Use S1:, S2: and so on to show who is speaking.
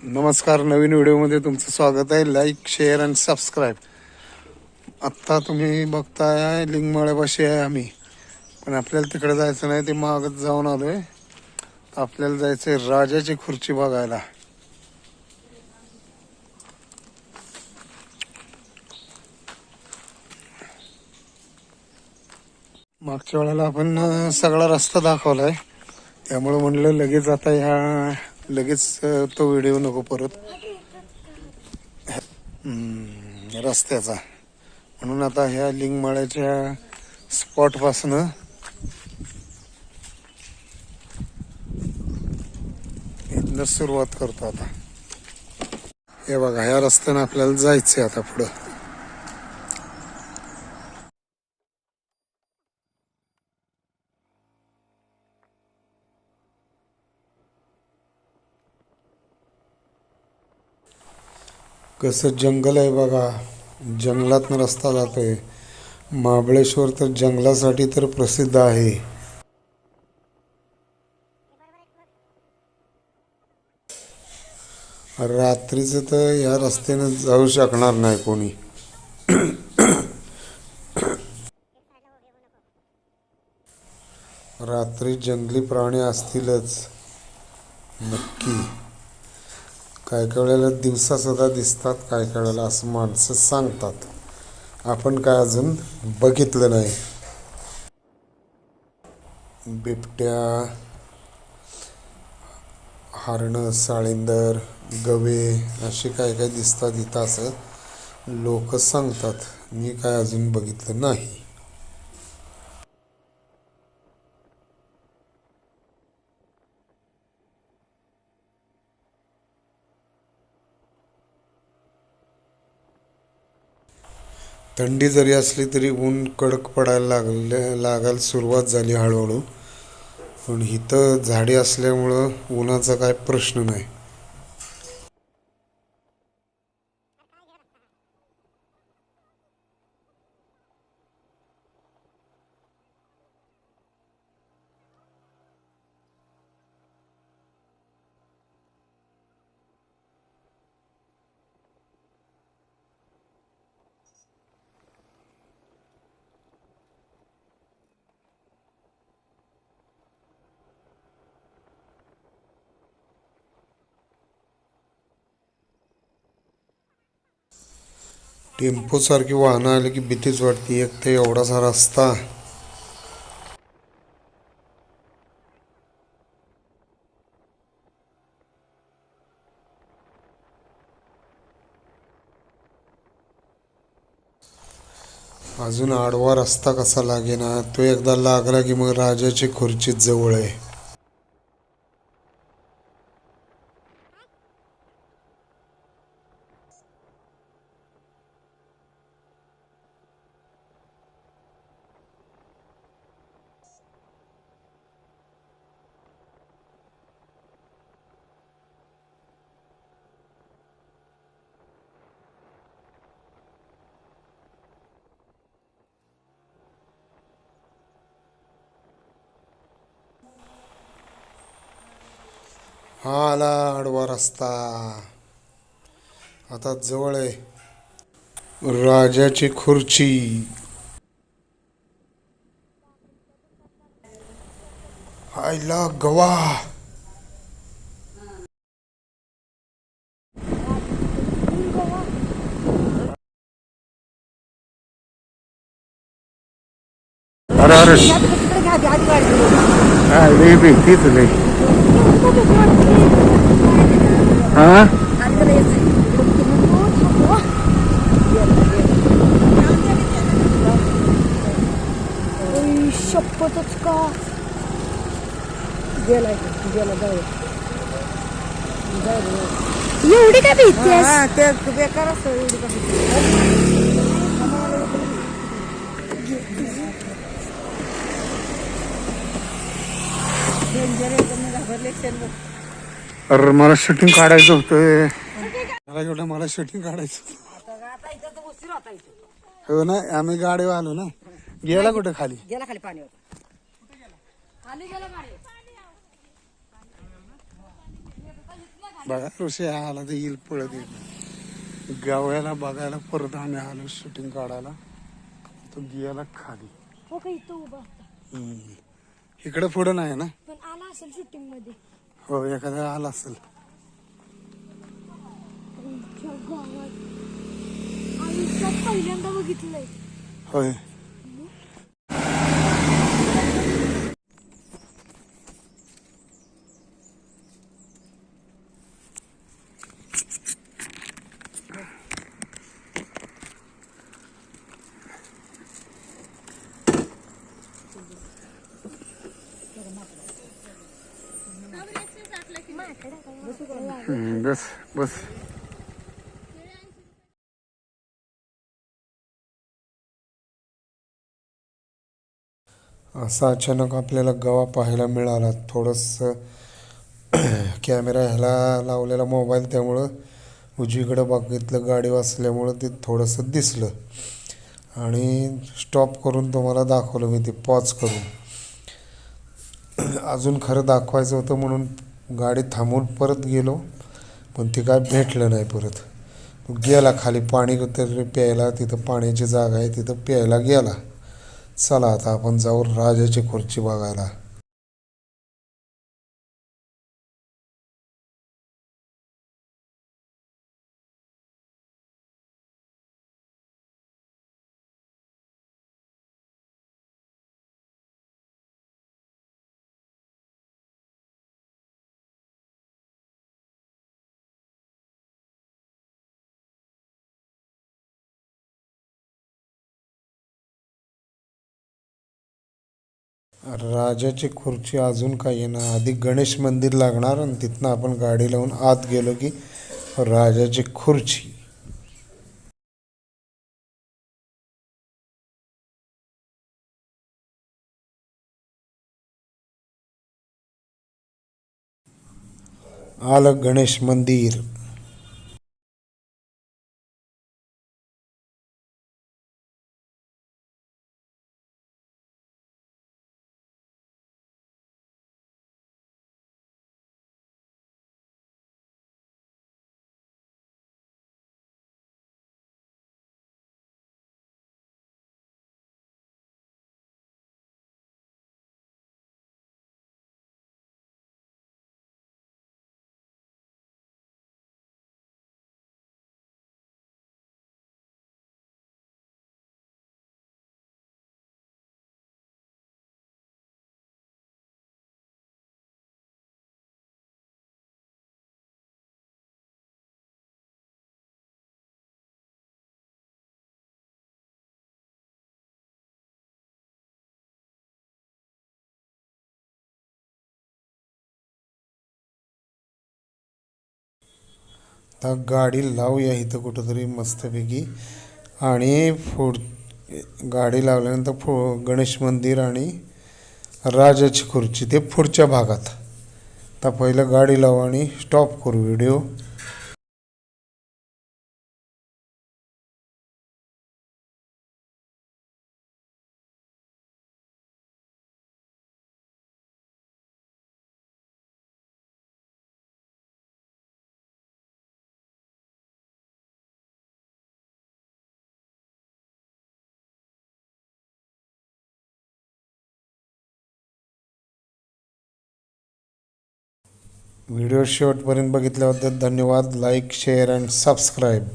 S1: नमस्कार नवीन व्हिडिओमध्ये तुमचं स्वागत आहे. लाईक शेअर आणि सबस्क्राईब आत्ता तुम्ही बघताय लिंगमाळ्यापाशी आहे आम्ही. पण आपल्याला तिकडे जायचं नाही ते मागत जाऊन आलोय. आपल्याला जायचं आहे राजाची खुर्ची बघायला. मागच्या वेळेला आपण सगळा रस्ता दाखवलाय. त्यामुळे म्हणलं लगेच आता ह्या लगेच तो व्हिडिओ नको परत. रस्त्याचा. म्हणून आता ह्या लिंगमाळ्याच्या स्पॉटपासनं इथनं सुरुवात करतो आता. हे बघा ह्या रस्त्यानं आपल्याला जायचंय आता पुढं. कसं जंगल आहे बघा. जंगलातनं रस्ता जातोय. महाबळेश्वर तर जंगलासाठी तर प्रसिद्ध आहे. रात्रीचं तर या रस्त्यानं जाऊ शकणार नाही कोणी. रात्री जंगली प्राणी असतीलच. नक्की. काय काय वेळेला दिवसा सुद्धा दिसतात काय काय वेळेला असं माणसं सांगतात. आपण काय अजून बघितलं नाही. बिबट्या हरणं साळिंदर गवे असे काय काय दिसतात इथं असं लोक सांगतात. मी काय अजून बघितलं नाही. थंडी जरी असली तरी ऊन कडक पडायला लागले लागायला सुरुवात झाली हळूहळू. पण इथं झाडे असल्यामुळं उन्हाचा काय प्रश्न नाही. टेम्पोसारखी वाहनं आली की भीतीच वाटते. एक ते एवढासा रस्ता. अजून आडवा रस्ता कसा लागेना? तो एकदा लागला की मग राजाची खुर्ची जवळ आहे. हा आला आडवा रस्ता. आता जवळ आहे. राजाची खुर्ची. आईला गवा. अरे अरे. हा, लई लई हा
S2: शपथच का गेलाय गेला जाऊ एवढी काय भीती
S3: हा ते बेकार असतं एवढी कमी डेंजर आहे तुम्ही घाबरले असेल बघ.
S1: अरे मला शूटिंग काढायचं होतं. मला एवढं मला शूटिंग काढायचं. हो ना आम्ही गाडीवर आलो ना. गेला कुठे खाली?
S3: गेला खाली पाणी
S1: बघा ऋषी आला तर येईल पळत येईल. गावाला बघायला परत आम्ही आलो शूटिंग काढायला. तो गेला खाली.
S2: हो.
S1: इकडे पुढं नाही ना?
S2: पण आला असेल शूटिंगमध्ये.
S1: हो एखादा आला असेल
S2: आयुष्यात पहिल्यांदा बघितलंय
S1: होय हम्म, बस बस. असा अचानक आपल्याला गवा पाहायला मिळाला. थोडंसं कॅमेरा ह्याला लावलेला मोबाईल त्यामुळं उजवीकडं बघितलं गाडी वाचल्यामुळं ते थोडंसं दिसलं. आणि स्टॉप करून तुम्हाला दाखवलं मी ते पॉज करून. अजून खरं दाखवायचं होतं म्हणून गाडी थांबवून परत गेलो पण ते काय भेटलं नाही परत. तो गेला खाली पाणी तरी प्यायला तिथं पाण्याची जागा आहे तिथं प्यायला गेला. चला आता आपण जाऊ राजाची खुर्ची बघायला. राजाची खुर्ची अजून काही येणार आधी गणेश मंदिर लागणार आणि तिथनं आपण गाडी लावून आत गेलो की राजाची खुर्ची. आलं गणेश मंदिर. आता गाडी लावूया इथं कुठंतरी मस्तपैकी. आणि पुढ गाडी लावल्यानंतर फो गणेश मंदिर आणि राजाची खुर्ची ते पुढच्या भागात. आता पहिलं गाडी लावू आणि स्टॉप करू व्हिडिओ व्हिडिओ शेवटपर्यंत बघितल्याबद्दल धन्यवाद. Like share and subscribe